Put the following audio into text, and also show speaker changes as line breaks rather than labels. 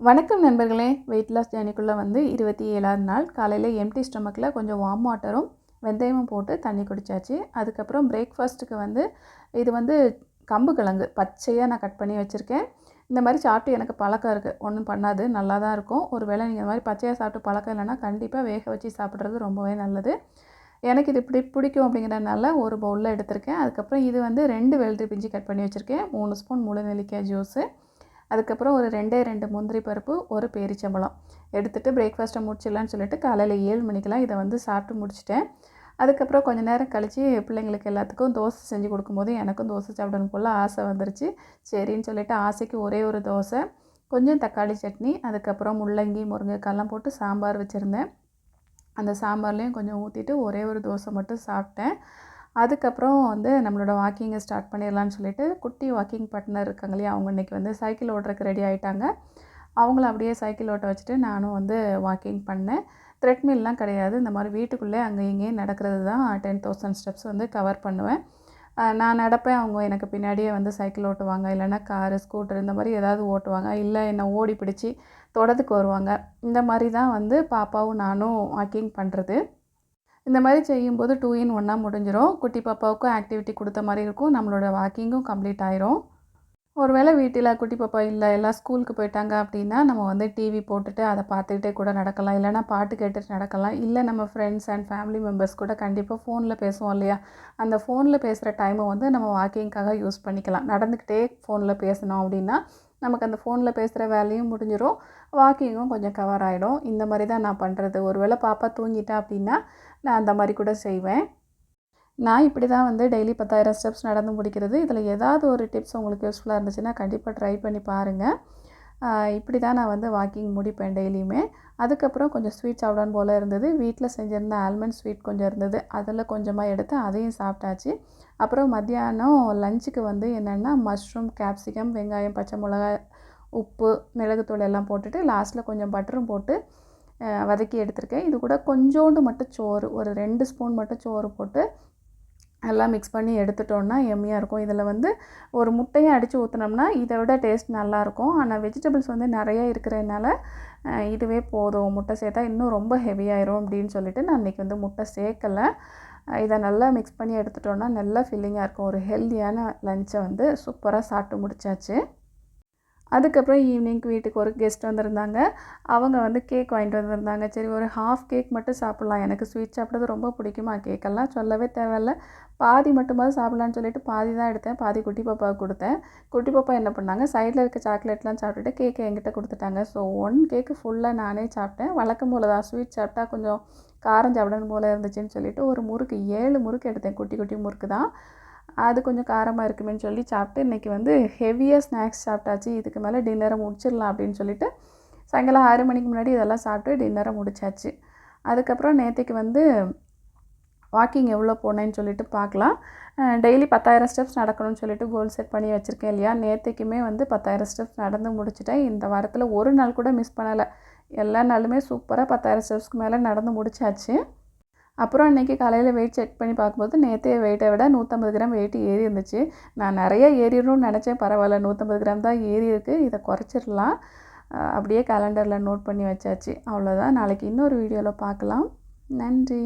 வணக்கம் நண்பர்களே. Weight loss ஜேர்னிக்குள்ளே வந்து இருபத்தி ஏழாவது நாள். காலையில் எம்டி ஸ்டொமக்கில் கொஞ்சம் வார்ம் வாட்டரும் வெந்தயமும் போட்டு தண்ணி குடித்தாச்சு அதுக்கப்புறம் பிரேக்ஃபாஸ்ட்டுக்கு வந்து இது வந்து கம்பு கிழங்கு. பச்சையாக நான் கட் பண்ணி வச்சுருக்கேன். இந்த மாதிரி சாப்பிட்டு எனக்கு பழக்கம் இருக்குது ஒன்றும் பண்ணாது. நல்லா தான் இருக்கும். ஒரு வேளை நீங்கள் இந்த மாதிரி பச்சையாக சாப்பிட்டு பழக்கம் இல்லைன்னா கண்டிப்பாக வேக வச்சு சாப்பிட்றது ரொம்பவே நல்லது. எனக்கு இது இப்படி பிடிக்கும் அப்படிங்கிறதுனால ஒரு பவுலில் எடுத்திருக்கேன். அதுக்கப்புறம் இது வந்து ரெண்டு வெள்ளரி பிஞ்சு கட் பண்ணி வச்சுருக்கேன். மூணு ஸ்பூன் முழு நெல்லிக்காய் ஜூஸு அதுக்கப்புறம் ஒரு ரெண்டே ரெண்டு முந்திரி பருப்பு ஒரு பேரிச்சம்பழம். எடுத்துகிட்டு பிரேக்ஃபாஸ்ட்டை முடிச்சிடலான்னு சொல்லிட்டு காலையில் ஏழு மணிக்கெலாம் இதை வந்து சாப்பிட்டு முடிச்சிட்டேன். அதுக்கப்புறம் கொஞ்ச நேரம் கழித்து பிள்ளைங்களுக்கு எல்லாத்துக்கும் தோசை செஞ்சு கொடுக்கும்போது எனக்கும் தோசை சாப்பிடணும் போல் ஆசை வந்துருச்சு. சரின்னு சொல்லிட்டு ஆசைக்கு ஒரே ஒரு தோசை கொஞ்சம் தக்காளி சட்னி அதுக்கப்புறம் முள்ளங்கி முருங்கைக்காலாம் போட்டு சாம்பார் வச்சுருந்தேன். அந்த சாம்பார்லேயும் கொஞ்சம் ஊற்றிட்டு ஒரே ஒரு தோசை மட்டும் சாப்பிட்டேன். அதுக்கப்புறம் வந்து நம்மளோட வாக்கிங்கை ஸ்டார்ட் பண்ணிடலான்னு சொல்லிட்டு குட்டி வாக்கிங் பார்ட்னர் இருக்காங்க இல்லையா அவங்க இன்றைக்கி வந்து சைக்கிள் ஓட்டுறதுக்கு ரெடி ஆகிட்டாங்க அவங்கள அப்படியே சைக்கிள் ஓட்ட வச்சுட்டு நானும் வந்து வாக்கிங் பண்ணேன். த்ரெட்மில்லாம் கிடையாது இந்த மாதிரி வீட்டுக்குள்ளே அங்கே இங்கேயும் நடக்கிறது தான் டென் தௌசண்ட் ஸ்டெப்ஸ் வந்து கவர் பண்ணுவேன். நான் நடப்பேன் அவங்க எனக்கு பின்னாடியே வந்து சைக்கிள் ஓட்டுவாங்க இல்லைனா காரு ஸ்கூட்டர் இந்த மாதிரி ஏதாவது ஓட்டுவாங்க இல்லை என்னை ஓடி பிடிச்சி தொடத்துக்கு வருவாங்க. இந்த மாதிரி தான் வந்து பாப்பாவும் நானும் வாக்கிங் பண்ணுறது இந்த மாதிரி செய்யும்போது டூ இன் ஒன்னாக முடிஞ்சிடும் குட்டி பாப்பாவுக்கும் ஆக்டிவிட்டி கொடுத்த மாதிரி இருக்கும். நம்மளோட வாக்கிங்கும் கம்ப்ளீட் ஆயிரும். ஒருவேளை வீட்டில் குட்டி பாப்பா இல்லை எல்லாம் ஸ்கூலுக்கு போயிட்டாங்க அப்படின்னா நம்ம வந்து டிவி போட்டுட்டு அதை பார்த்துக்கிட்டே கூட நடக்கலாம். இல்லைனா பாட்டு கேட்டுட்டு நடக்கலாம். இல்லை நம்ம ஃப்ரெண்ட்ஸ் அண்ட் ஃபேமிலி மெம்பர்ஸ் கூட கண்டிப்பாக ஃபோனில் பேசுவோம் இல்லையா? அந்த ஃபோனில் பேசுகிற டைமை வந்து நம்ம வாக்கிங்க்காக யூஸ் பண்ணிக்கலாம். நடந்துக்கிட்டே ஃபோனில் பேசணும் அப்படின்னா நமக்கு அந்த ஃபோனில் பேசுகிற வேலையும் முடிஞ்சிடும் வாக்கிங்கும் கொஞ்சம் கவர் ஆகிடும் இந்த மாதிரி தான் நான் பண்ணுறது ஒருவேளை பாப்பா தூங்கிட்டா அப்படின்னா நான் அந்த மாதிரி கூட செய்வேன். நான் இப்படி தான் வந்து டெய்லி பத்தாயிரம் ஸ்டெப்ஸ் நடந்து முடிக்கிறது. இதில் ஏதாவது ஒரு டிப்ஸ் உங்களுக்கு யூஸ்ஃபுல்லாக இருந்துச்சுன்னா கண்டிப்பாக ட்ரை பண்ணி பாருங்கள் இப்படி தான் நான் வந்து வாக்கிங் முடிப்பேன் டெய்லியுமே. அதுக்கப்புறம் கொஞ்சம் ஸ்வீட் சாப்பிடணும் போல் இருந்தது. வீட்டில் செஞ்சுருந்த ஆல்மண்ட் ஸ்வீட் கொஞ்சம் இருந்தது. அதில் கொஞ்சமாக எடுத்து அதையும் சாப்பிட்டாச்சு. அப்புறம் மத்தியானம் லஞ்சுக்கு வந்து என்னென்னா மஷ்ரூம் கேப்சிகம் வெங்காயம் பச்சை மிளகாய் உப்பு மிளகுத்தூள் எல்லாம் போட்டுட்டு லாஸ்ட்டில் கொஞ்சம் பட்டரும் போட்டு வதக்கி எடுத்திருக்கேன். இது கூட கொஞ்சோண்டு மட்டும் சோறு ஒரு ரெண்டு ஸ்பூன் மட்டும் சோறு போட்டு எல்லாம் மிக்ஸ் பண்ணி எடுத்துட்டோன்னா எம்மியாக இருக்கும். இதில் வந்து ஒரு முட்டையை அடித்து ஊற்றினோம்னா இதை விட டேஸ்ட் நல்லாயிருக்கும். ஆனால் வெஜிடபிள்ஸ் வந்து நிறைய இருக்கிறதுனால இதுவே போதும். முட்டை சேர்த்தா இன்னும் ரொம்ப ஹெவியாயிரும் அப்படின்னு சொல்லிட்டு நான் இன்றைக்கி வந்து முட்டை சேர்க்கலை. இதை நல்லா மிக்ஸ் பண்ணி எடுத்துட்டோன்னா நல்லா ஃபில்லிங்காக இருக்கும். ஒரு ஹெல்த்தியான லஞ்சை வந்து சூப்பராக சாப்பிட்டு முடிச்சாச்சு. அதுக்கப்புறம் ஈவினிங்க்கு வீட்டுக்கு ஒரு கெஸ்ட் வந்திருந்தாங்க. அவங்க வந்து கேக் வாங்கிட்டு வந்திருந்தாங்க. சரி ஒரு ஹாஃப் கேக் மட்டும் சாப்பிட்லாம். எனக்கு ஸ்வீட் சாப்பிட்றது ரொம்ப பிடிக்குமா? கேக்கெல்லாம் சொல்லவே தேவையில்ல. பாதி மட்டுமாவது சாப்பிட்லான்னு சொல்லிட்டு பாதி தான் எடுத்தேன். பாதி குட்டி பாப்பாவுக்கு கொடுத்தேன். குட்டி பாப்பா என்ன பண்ணாங்க? சைடில் இருக்க சாக்லேட்லாம் சாப்பிட்டுட்டு கேக்கை என்கிட்ட கொடுத்துட்டாங்க. ஸோ ஒன் கேக்கு ஃபுல்லாக நானே சாப்பிட்டேன். வழக்கம் போல் தான். ஸ்வீட் சாப்பிட்டா கொஞ்சம் காரம் சாப்பிடணும் போல் இருந்துச்சுன்னு சொல்லிட்டு ஒரு முறுக்கு ஏழு முறுக்கு எடுத்தேன். குட்டி குட்டி முறுக்கு தான். அது கொஞ்சம் காரமாக இருக்குமேன்னு சொல்லி சாப்பிட்டு இன்றைக்கி வந்து ஹெவியாக ஸ்நாக்ஸ் சாப்பிட்டாச்சு. இதுக்கு மேலே டின்னரை முடிச்சிடலாம் அப்படின்னு சொல்லிட்டு சாயங்காலம் ஆறு மணிக்கு முன்னாடி இதெல்லாம் சாப்பிட்டு டின்னரை முடிச்சாச்சு. அதுக்கப்புறம் நேற்றுக்கு வந்து வாக்கிங் எவ்வளோ போனேன்னு சொல்லிட்டு பார்க்கலாம். டெய்லி பத்தாயிரம் ஸ்டெப்ஸ் நடக்கணும்னு சொல்லிட்டு கோல் செட் பண்ணி வச்சுருக்கேன் இல்லையா? நேற்றுக்குமே வந்து பத்தாயிரம் ஸ்டெப்ஸ் நடந்து முடிச்சிட்டேன். இந்த வாரத்தில் ஒரு நாள் கூட மிஸ் பண்ணலை. எல்லா நாளுமே சூப்பராக பத்தாயிரம் ஸ்டெப்ஸ்க்கு மேலே நடந்து முடிச்சாச்சு. அப்புறம் இன்றைக்கி காலையில் வெயிட் செக் பண்ணி பார்க்கும்போது நேற்றைய வெயிட்டை விட நூற்றம்பது கிராம் வெயிட் ஏறி இருந்துச்சு. நான் நிறைய ஏறிடணும்னு நினச்சேன். பரவாயில்ல நூற்றம்பது கிராம் தான் ஏறி இருக்குது இதை குறைச்சிடலாம். அப்படியே கேலண்டரில் நோட் பண்ணி வச்சாச்சு. அவ்வளோதான் நாளைக்கு இன்னொரு வீடியோவில் பார்க்கலாம். நன்றி.